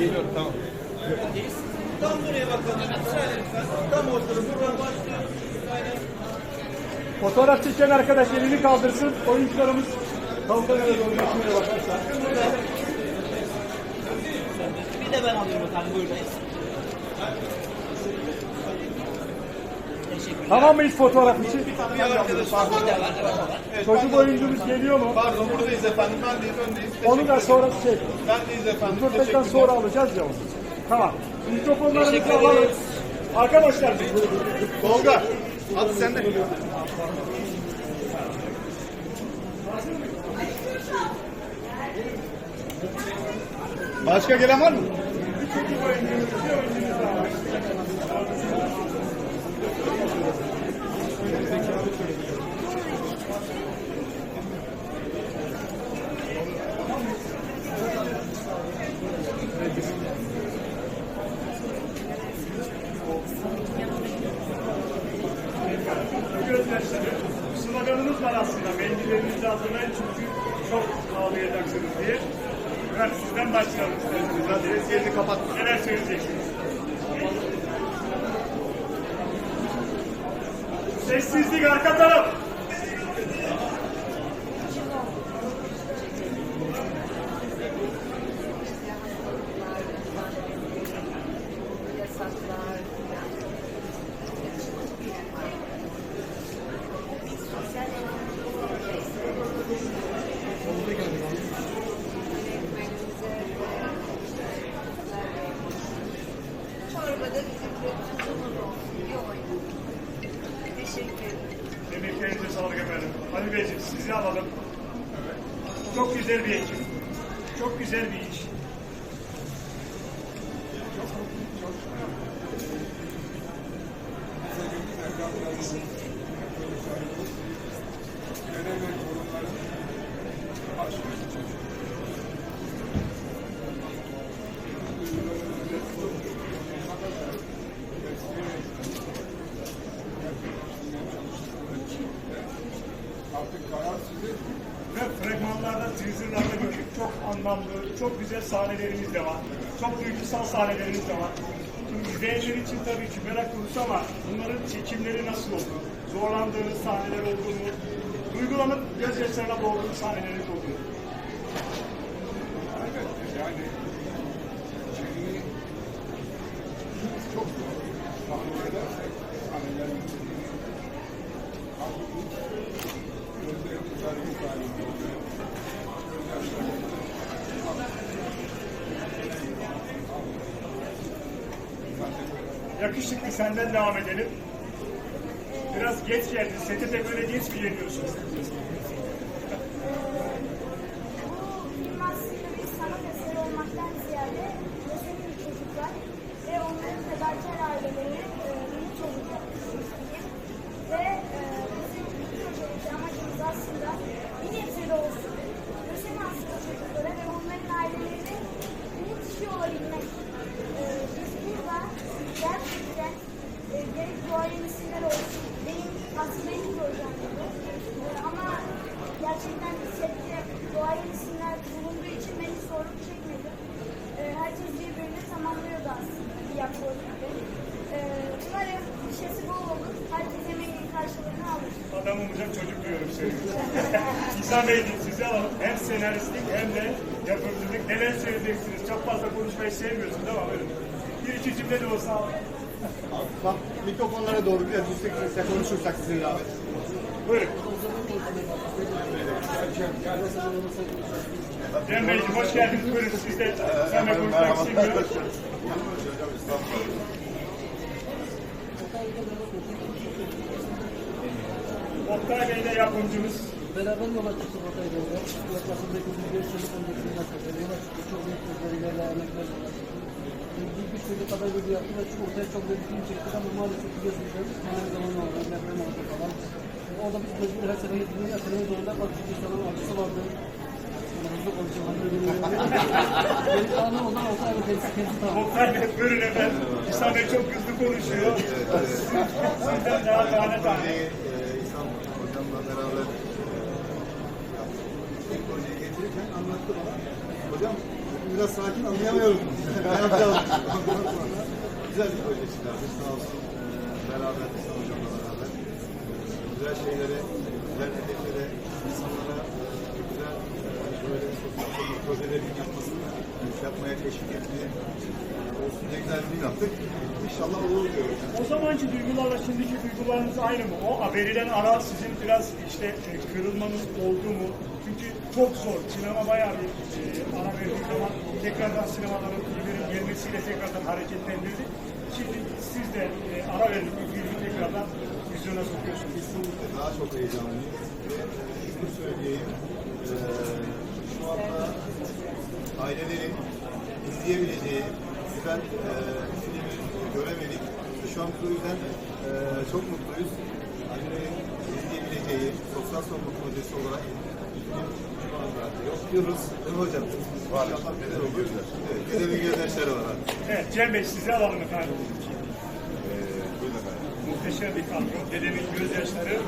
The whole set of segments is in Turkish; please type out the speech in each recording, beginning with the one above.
Geliyorum tamam. Tam buraya bakalım. Müsaade lütfen. Tam ortada. Buradan başlıyoruz. Fotoğraf çeken arkadaş elini kaldırsın. Oyuncularımız kameraya doğru geçmeye başlasın. Bir de ben alıyorum efendim. Buyurun. Tamam mıyız fotoğraf için? Bir arkadaşım bir de var. Evet, var. Çocuk oyuncumuz geliyor mu? Pardon buradayız efendim. Ben deyiz öndeyiz. Onu da sonra şey, Ben deyiz efendim. Teşekkürler. sonra alacağız ya onu. Tamam. Mikrofonlarımızı alalım. Arkadaşlar Tolga. Hadi sen de. Başka gelen var mı? Mendillerinizi hazırlayın çünkü çok ağlayacaksınız diye. Ben sizden başlayalım isterseniz. Hadi yerini kapatma. Neler söyleyeceksiniz? Sessizlik arka taraf. yasaklar, sosyal Çorbada bizim tuzumuz olsun diye oynadık. Teşekkür ederim. Emeklerinize sağlık efendim. Ali Beyciğim sizi alalım. Çok güzel bir ekip. Çok güzel bir iş. Ve çok güzel sahnelerimiz de var. Çok duygusal sahnelerimiz de var. Şimdi izleyenler için tabii ki merak konusu ama bunların çekimleri nasıl oldu? Zorlandığınız sahneler oldu mu? Duygulanıp gözyaşlarına boğduğunuz sahneleriniz oldu mu? Yakışıklı senden devam edelim. Biraz geç geldin. Sete de böyle geç mi geliyorsun? Bu film aslında bir sanat eseri olmaktan ziyade resimli çocuklar ve onların fedakar aileleri e, umut olacak bir film. Ve e, bizim bu projedeki amacımız aslında bir nebze olsun göçmen hasta çocuklara ve onların ailelerine umut işi olabilmek. E, biz burada gerçekten e, gerek duayen isimler olsun, benim aslında ilk projem bu. E, ama gerçekten sette duayen isimler bulunduğu için beni zorluk çekmedi. E, herkes birbirini tamamlıyordu aslında bir yapboz gibi. E, umarım işesi bol olur, herkes emeğinin karşılığını alır. Adam olacak çocuk diyorum sevgili. İhsan Bey'in sizi alalım. Hem senaristlik hem de yapımcılık. Neler söyleyeceksiniz? Çok fazla konuşmayı sevmiyorsunuz ama buyurun. Bir iki cümle de olsa Bak mikrofonlara doğru biraz yüksek sesle konuşursak sizinle abi. Buyurun. Cem Beyciğim hoş geldiniz. Buyurun siz de seninle konuşmak istemiyoruz. Oktay Bey de yapımcımız. Beraber yola çıktık Hatay'da. Yaklaşık 905 yıllık öncesinde yaklaşık yola çıktık. Çok büyük özverilerle, emeklerle. Bir güç birlik kadar bir yaptık ve çok ortaya çok büyük film çektik ama maalesef biliyorsunuz her zaman oldu, deprem oldu falan. Orada biz mecbur her sene gitmeyi yatırımın zorunda kaldık. İnsanın acısı vardı. Hızlı konuşuyorum. Hani öyle Geri kalanı ondan olsa evet kendisi kendisi tamam. Oktay Bey buyurun efendim. İhsan Bey çok hızlı konuşuyor. Sizden daha tane tane. İhsan hocamla beraber. İlk projeyi getirirken anlattı bana. Hocam biraz sakin anlayamıyorum. ne yapacağız? Güzel bir proje çıkardık sağ olsun. Ee, beraber Hasan Hocam'la beraber. Güzel şeylere, güzel hedeflere, insanlara e, güzel e, böyle sosyal projelerin yapmasını, yapmaya teşvik etmeye e, olsun diye güzel bir yaptık. İnşallah olur diyorum. O zamanki duygularla şimdiki duygularınız aynı mı? O verilen ara sizin biraz işte kırılmanız oldu mu? Çünkü çok zor. Sinema bayağı bir ara verdiği zaman tekrardan sinemaların filmlerin gelmesiyle tekrardan hareketlendirdi. Şimdi siz de e, ara verdik bir filmi tekrardan vizyona sokuyorsunuz. Kesinlikle daha çok heyecanlıyım. Şunu söyleyeyim. e, şu anda ailelerin izleyebileceği güzel e, filmi göremedik. Şu an o yüzden e, çok mutluyuz. Ailelerin izleyebileceği sosyal sorumluluk projesi olarak yapıyoruz. Değil mi hocam? Var. Güzel bir gözyaşları var. Evet Cem Bey sizi alalım efendim. Ee. Muhteşem bir kadro. Dedemin gözyaşları.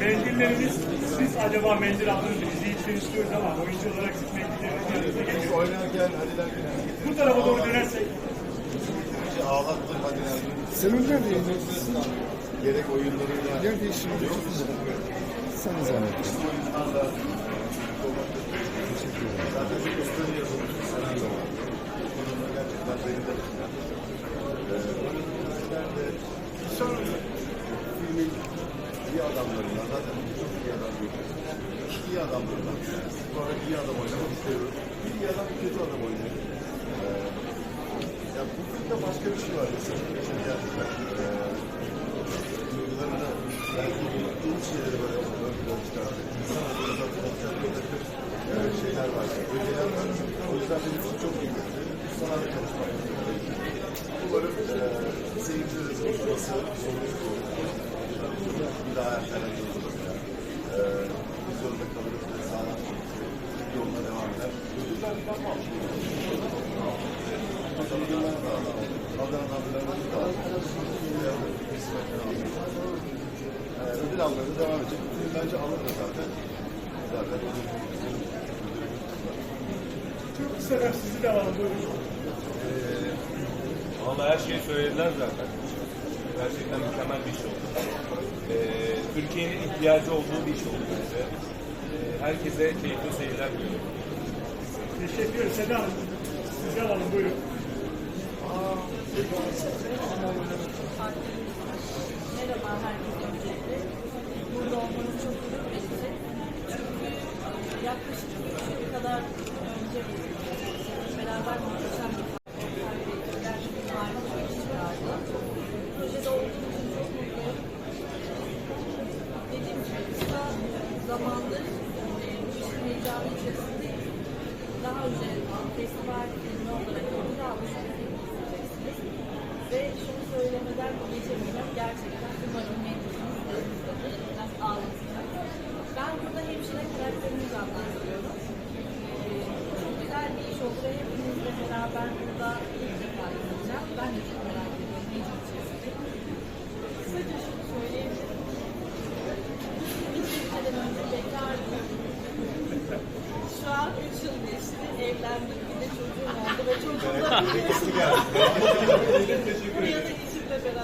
Mendilleriniz, siz acaba mendil aldınız mı? İzleyiciler istiyoruz ama oyuncu olarak siz mendilleriniz yanınıza Biz geliyor. oynarken Halil Ergün Bu tarafa doğru dönersek. Bizi ağlattı Halil Ergün. Senin nerede Gerek oyunlarıyla Yer değişimi çok güzel. Sana zahmet. Yazılmış bir senaryo var. Bununla gerçekten beni de sonra filmin iyi adamlarından zaten çok iyi adam görüyoruz. İyi adamlarından. Sonra iyi adam oynamak istiyoruz. Bir iyi adam kötü adam oynuyor. Ee, ya bu filmde başka bir şey var. Mesela şimdi gerçekten ee, duygularını belki iyi şeyleri böyle ön plana çıkardı. İnsan adına da hatırlatacak böyle bir e, şeyler var. Ögeler var. O yüzden benim için çok iyi gördü. Sana da çalışmak istiyorum. Umarım e, seyircilerin konuşması sonucu bir daha ertelenir olur. E, biz yolda kalırız ve sağlam yoluna devam eder. Ödüller bir bakmam. Adana'nın adlarını da ee, ödül almaya devam edecek. Bence alır zaten. Zaten kısa ben sizi de her şeyi söylediler zaten. Gerçekten mükemmel bir iş. Ee, Türkiye'nin ihtiyacı olduğu bir iş oldu bence. Herkese keyifli seyirler diliyorum. Teşekkür ederim. Seda Hanım. Buyurun. Merhaba herkese. Burada olmanız çok gurur verici. Çünkü yaklaşık yıl kadar önce beraber muhteşem bir gerçekten harika bir iş vardı. Projede olduğum için çok mutluyum. Dediğim gibi kısa zamandır e, bu işin heyecanı içerisindeyiz. Daha önce festival filmi olarak ödül almış bir. Ve şunu söylemeden geçemeyeceğim. Gerçekten umarım meclisiniz elinizdedir. Biraz ağlatacak. Ben burada hemşire karakterini canlandırıyorum. Ee, çok güzel bir iş oldu ve hepinizle beraber burada ilk defa izleyeceğim. Ben de çok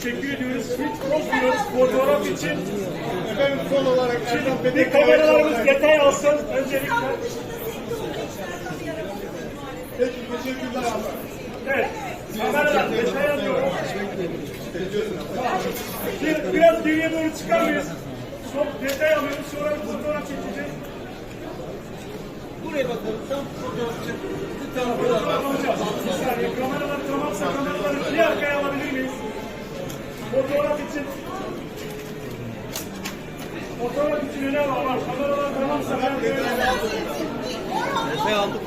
teşekkür ediyoruz. Hiç bozmuyoruz fotoğraf için. Efendim son olarak Erdoğan Bey'e kameralarımız detay alsın. Öncelikle. Peki teşekkürler abi. Evet. Kameralar detay alıyorum. Bir, biraz geriye doğru çıkar mıyız? Çok detay alıyoruz sonra fotoğraf çekeceğiz. Buraya bakalım tam fotoğrafçı. Bir tarafa da bakacağız. Bir saniye kameralar tamamsa kameraları bir arkaya alabiliriz. Fotoğraf için fotoğraf için öne var. Kameralar tamamsa ben böyle. Efe.